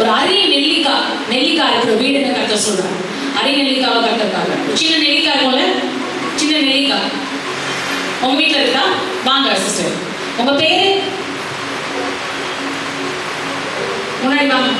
ஒரு அரிய நெல்லிக்காய் நெல்லிக்காய் இருக்கிற என்ன கத்த சொல்றாங்க அரிய நெல்லிக்காவை கத்திருக்காங்க சின்ன நெல்லிக்காய் போல சின்ன நெல்லிக்காய் உங்க வீட்டுல இருக்கா? வாங்க சிஸ்டர் உங்க பேரு? முன்னாடி வாங்க.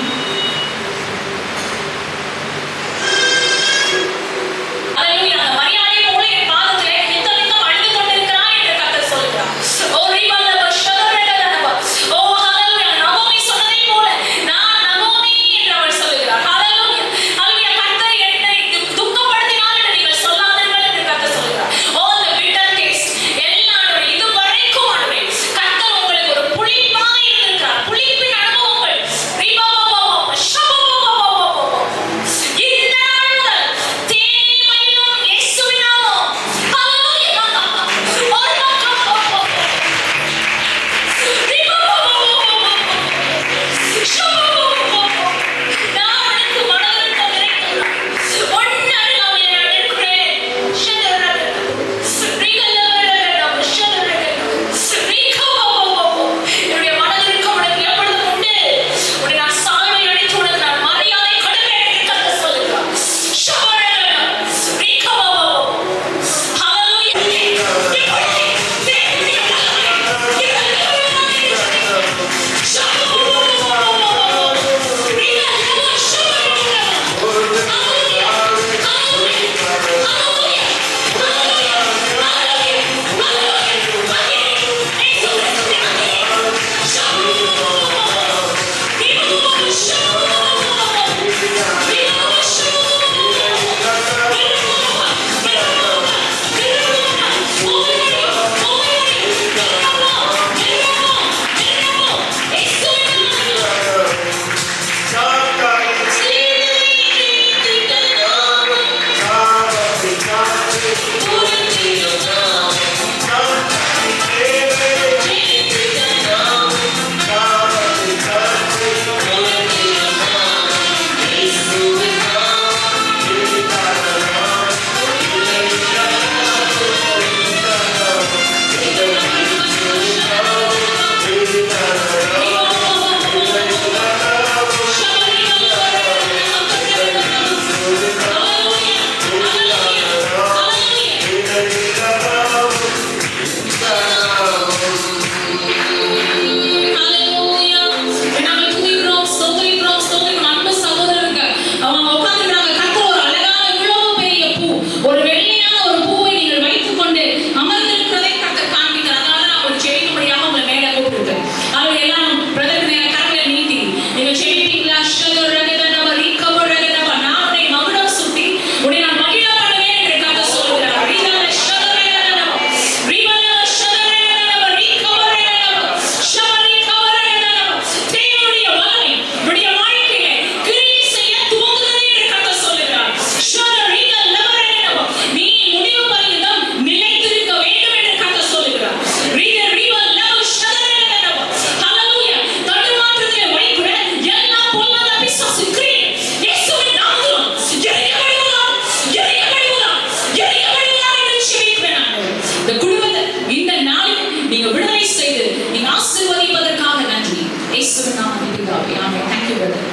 வைத்து நீ ஆசீர்வதிப்பதற்காக நன்றி. இயேசுவின் நாமம் இதுதாவே amen. Thank you brother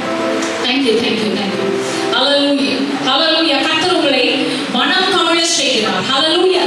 thank you thank you thank you hallelujah hallelujah கர்த்தர் உங்களை மனம் கமழ செய்கிறார். ஹalleluya